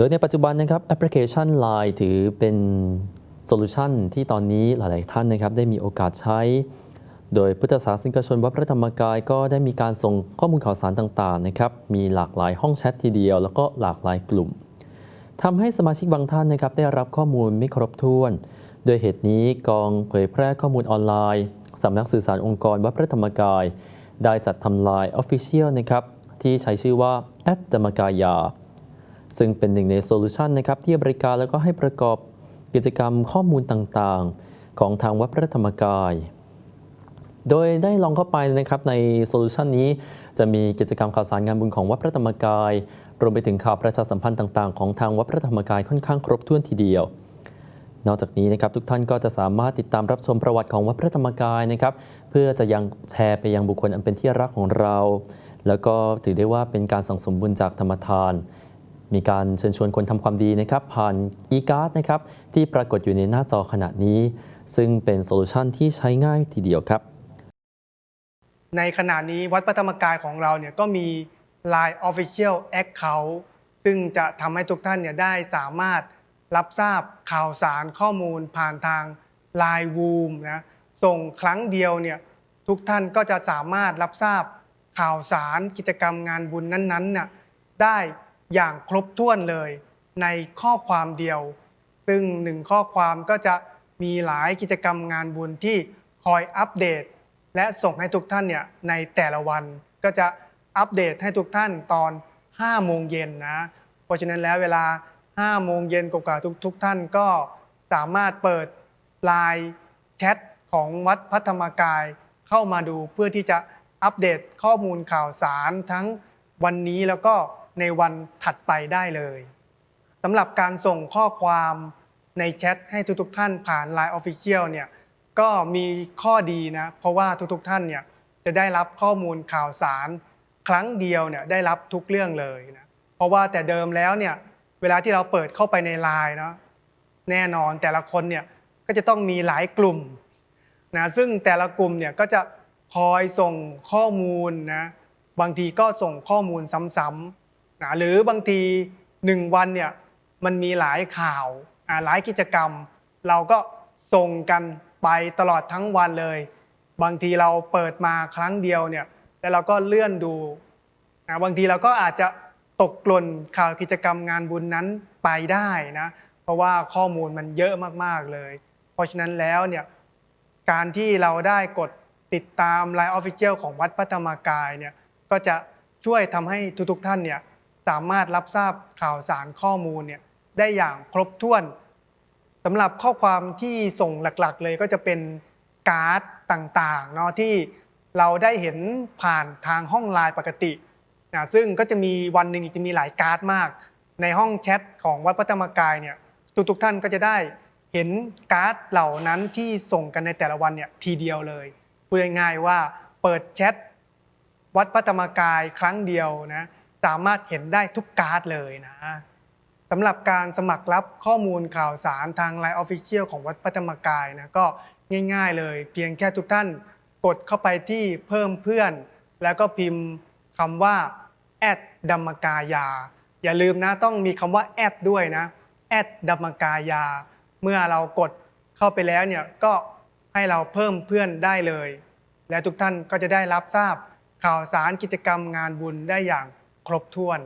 โดยในปัจจุบันนะครับแอปพลิเคชัน Line ถือเป็นโซลูชันที่ตอนนี้หลาย ๆ ท่านนะครับได้มีโอกาสใช้ โดยพุทธศาสนิกชนวัดพระธรรมกายก็ได้มีการส่งข้อมูลข่าวสารต่าง ๆ นะครับ มีหลากหลายห้องแชททีเดียว แล้วก็หลากหลายกลุ่มทำให้สมาชิกบางท่านนะครับได้รับข้อมูลไม่ครบถ้วน โดยเหตุนี้กองเผยแพร่ข้อมูลออนไลน์สำนักสื่อสารองค์กรวัดพระธรรมกาย ได้จัดทำลาย Official นะครับที่ใช้ชื่อว่าแอดธรรมกายา ซึ่งเป็นหนึ่งในโซลูชันนะครับที่บริการแล้วก็ให้ประกอบกิจกรรมข้อมูลต่างๆ ของทางวัดพระธรรมกาย โดยได้ลองเข้าไปนะครับในโซลูชันนี้จะมีกิจกรรมข่าวสารงานบุญของวัดพระธรรมกาย รวมไปถึงข่าวประชาสัมพันธ์ต่างๆ ของทางวัดพระธรรมกายค่อนข้างครบถ้วนทีเดียวนอกจากนี้นะครับทุกท่านก็จะสามารถติดตามรับชมประวัติของวัดพระธรรมกายนะครับเพื่อจะยังแชร์ไปยังบุคคลอันเป็นที่รักของเรา แล้วก็ถือได้ว่าเป็นการสั่งสมบุญจากธรรมทาน มีการเชิญชวนคนทำความดีนะครับผ่าน e-card นะครับที่ปรากฏอยู่ในหน้าจอขณะนี้ ซึ่งเป็นโซลูชันที่ใช้ง่ายทีเดียวครับ ในขณะนี้วัดพระธรรมกายของเราเนี่ยก็มี Line Official Account ซึ่งจะทำให้ทุกท่านเนี่ยได้สามารถรับทราบข่าวสารข้อมูลผ่านทาง Line w o o m นะส่งครั้งเดียวเนี่ยทุกท่านก็จะสามารถรับทราบข่าวสารกิจกรรมงานบุญนั้นๆน่ะได้ อย่างครบถ้วนเลยในข้อความเดียว ซึ่งหนึ่งข้อความก็จะมีหลายกิจกรรมงานบุญที่คอยอัปเดต และส่งให้ทุกท่านเนี่ยในแต่ละวันก็จะอัปเดตให้ทุกท่านตอน 5 โมงเย็นนะ เพราะฉะนั้นแล้วเวลา 5 โมงเย็นกว่าทุกทุกท่านก็สามารถเปิดไลน์แชทของวัดพัฒธรรมกายเข้ามาดูเพื่อที่จะอัปเดตข้อมูลข่าวสารทั้งวันนี้แล้วก็ ในวันถัดไปได้เลยสำหรับการส่งข้อความในแชทให้ทุกๆท่านผ่าน Line Official เนี่ยก็มีข้อดีนะ เพราะว่าทุกๆท่านเนี่ยจะได้รับข้อมูลข่าวสาร ครั้งเดียวเนี่ยได้รับทุกเรื่องเลยนะเพราะว่าแต่เดิมแล้วเนี่ยเวลาที่เราเปิดเข้าไปใน Line เนาะแน่นอนแต่ละคนเนี่ยก็จะต้องมีหลายกลุ่มนะซึ่งแต่ละกลุ่มเนี่ยก็จะคอยส่งข้อมูลนะบางทีก็ส่งข้อมูลซ้ำๆ นะหรือบางทีหนึ่งวันเนี่ยมันมีหลายข่าวหลายกิจกรรม เราก็ส่งกันไปตลอดทั้งวันเลย บางทีเราเปิดมาครั้งเดียวเนี่ยแล้วเราก็เลื่อนดูนะบางทีเราก็อาจจะตกหล่นข่าวกิจกรรมงานบุญนั้นไปได้นะเพราะว่าข้อมูลมันเยอะมากๆเลย เพราะฉะนั้นแล้วเนี่ยการที่เราได้กดติดตาม Line Official ของวัดพระธรรมกายเนี่ยก็จะช่วยทำให้ทุกๆท่านเนี่ย สามารถรับทราบข่าวสารข้อมูลเนี่ยได้อย่างครบถ้วนสำหรับข้อความที่ส่งหลักๆ เลยก็จะเป็นการ์ดต่างๆเนาะที่เราได้เห็นผ่านทางห้องไลน์ปกตินะซึ่งก็จะมีวันหนึ่งจะมีหลายการ์ดมาก ในห้องแชทของวัดพระธรรมกายเนี่ยทุกๆท่านก็จะได้เห็นการ์ดเหล่านั้นที่ส่งกันในแต่ละวันเนี่ยทีเดียวเลยพูดง่ายๆว่าเปิดแชทวัดพระธรรมกายครั้งเดียวนะ สามารถเห็นได้ทุกการ์ดเลยนะสำหรับการสมัครรับข้อมูลข่าวสารทาง Line Official ของวัดพระธรรมกายนะก็ง่ายๆเลย เพียงแค่ทุกท่านกดเข้าไปที่เพิ่มเพื่อน แล้วก็พิมพ์คำว่าแอดดัมกายา อย่าลืมนะต้องมีคำว่าแอดด้วยนะแอดดัมกายา เมื่อเรากดเข้าไปแล้วเนี่ยก็ให้เราเพิ่มเพื่อนได้เลย และทุกท่านก็จะได้รับทราบข่าวสารกิจกรรมงานบุญได้อย่าง ครบถ้วน